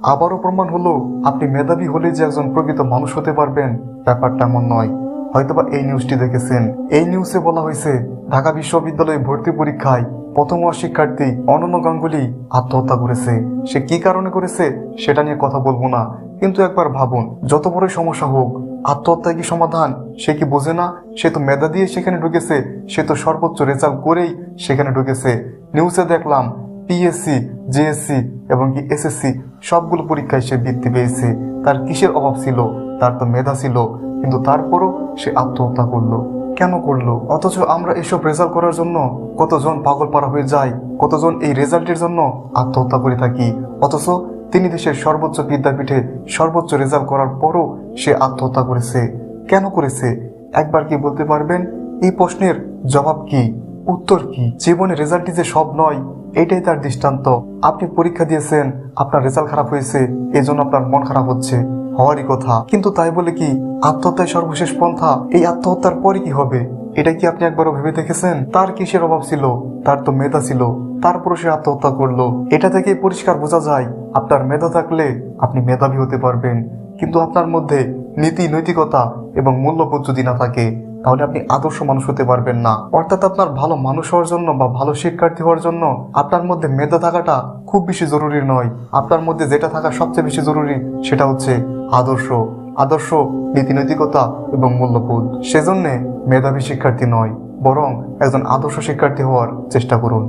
আবারও প্রমাণ হলো, আপনি মেধাবী হলে যে একজন প্রকৃত মানুষ হতে পারবেন, ব্যাপারটা এমন নয়। হয়তোবা এই নিউজটি দেখেছেন। এই নিউজে বলা হয়েছে, ঢাকা বিশ্ববিদ্যালয়ে ভর্তি পরীক্ষায় প্রথম শিক্ষার্থী অনন্য গাঙ্গুলি আত্মহত্যা করেছে। সে কি কারণে করেছে, সেটা নিয়ে কথা বলব না। কিন্তু একবার ভাবুন, যত বড়ই সমস্যা হোক আত্মহত্যা কি সমাধান? সে কি বোঝে না? সে তো মেধা দিয়ে সেখানে ঢুকেছে, সে তো সর্বোচ্চ রেজাল্ট করেই সেখানে ঢুকেছে। নিউজে দেখলাম পিএসসি জেএসসি এবং কি এসএসসি সবগুলো পরীক্ষায় সে বৃত্তি পেয়েছে। তার কিসের অভাব ছিল? তার তো মেধা ছিল। কিন্তু তারপরও সে আত্মহত্যা করল। কেন করল? অথচ আমরা এসব রেজাল্ট করার জন্য কতজন পাগল পারা হয়ে যায় কতজন এই রেজাল্টের জন্য আত্মহত্যা করে থাকি? অথচ তিনি দেশের সর্বোচ্চ বিদ্যাপীঠে সর্বোচ্চ রেজাল্ট করার পরও সে আত্মহত্যা করেছে। কেন করেছে? একবার কি বলতে পারবেন? এই প্রশ্নের জবাব কি? উত্তর কি? জীবনে রেজাল্টই যে সব নয়। এটাই তার দৃষ্টান্ত। আপনি পরীক্ষা দিয়েছেন, আপনার রেজাল্ট খারাপ হয়েছে, এজন্য আপনার মন খারাপ হচ্ছে। হওয়ারই কথা। কিন্তু তাই বলে কি, আত্মহত্যায় সর্বশেষ পন্থা, এই আত্মহত্যার পরে কি হবে? এটা কি আপনি একবারও ভেবে দেখেছেন? তার কিসের অভাব ছিল? তার তো মেধা ছিল। তারপরও সে আত্মহত্যা করল। এটা থেকে পরিষ্কার বোঝা যায়, আপনার মেধা থাকলে আপনি মেধাবী হতে পারবেন। কিন্তু আপনার মধ্যে নীতি, নৈতিকতা এবং মূল্যবোধ যদি না থাকে তাহলে আপনি আদর্শ মানুষ হতে পারবেন না। অর্থাৎ আপনার ভালো মানুষ হওয়ার জন্য বা ভালো শিক্ষার্থী হওয়ার জন্য আপনার মধ্যে মেধা থাকাটা খুব বেশি জরুরি নয়। আপনার মধ্যে যেটা থাকা সবচেয়ে বেশি জরুরি সেটা হচ্ছে আদর্শ। আদর্শ, নীতিনৈতিকতা এবং মূল্যবোধ। সেজন্যে মেধাবী শিক্ষার্থী নয়, বরং একজন আদর্শ শিক্ষার্থী হওয়ার চেষ্টা করুন।